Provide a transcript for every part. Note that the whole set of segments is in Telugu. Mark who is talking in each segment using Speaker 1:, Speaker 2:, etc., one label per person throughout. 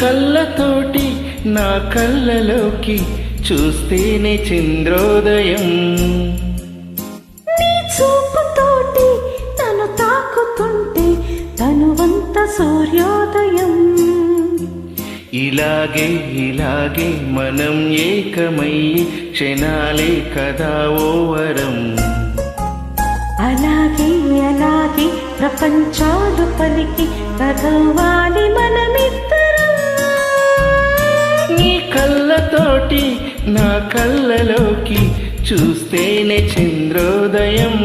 Speaker 1: కళ్ళతోటి నా కళ్ళలోకి చూస్తేనే చంద్రోదయం.
Speaker 2: నీ చూపుతోటి తను తాకుతుంటే తనువంత సూర్యోదయం.
Speaker 1: ఇలాగే ఇలాగే మనం ఏకమయ్యి క్షణాలే కదా ఓ వరం
Speaker 2: అలాగే అలాగే ప్రపంచాలు పలికి కదవాలి
Speaker 1: కళ్ళతోటి నా కళ్ళలోకి చూస్తేనే చంద్రోదయం.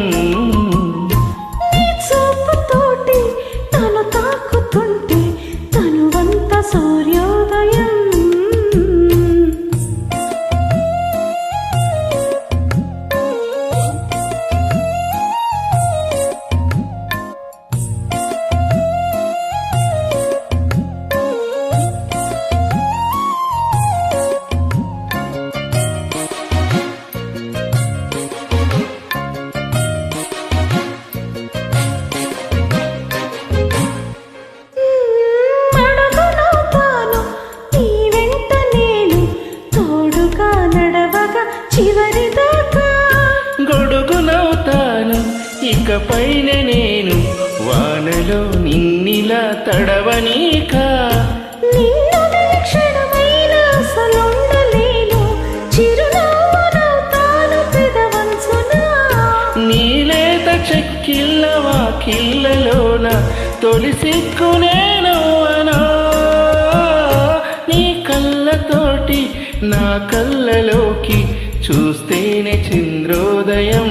Speaker 2: నడవగా చివరి దాకా
Speaker 1: గొడుగునవుతాను. ఇక పైన నేను వానలో నిన్నిలా తడవనీకా. నీలేత చెక్కిళ్ళ వాకిళ్ళలోన తొలి సిక్కు నేనవ్వనా. నీ కళ్ళతోటి నా కళ్ళలోకి చూస్తేనే చంద్రోదయం.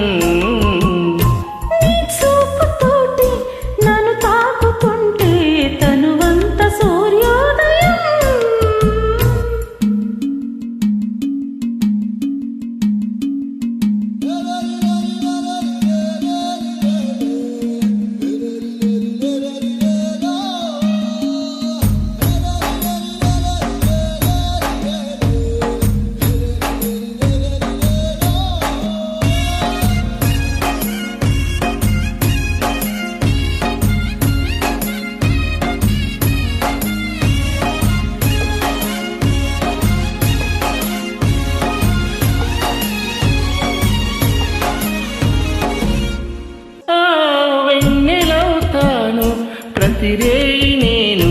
Speaker 1: ప్రతిరేయి నేను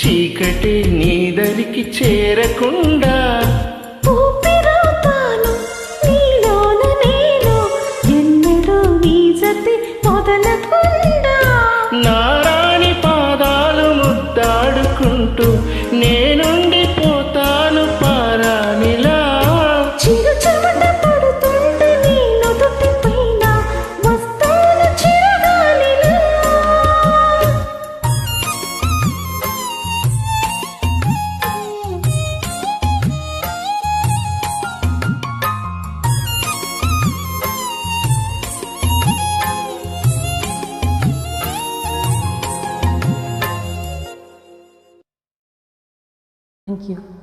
Speaker 1: చీకటి నీ దరికి చేరకుండా Thank you.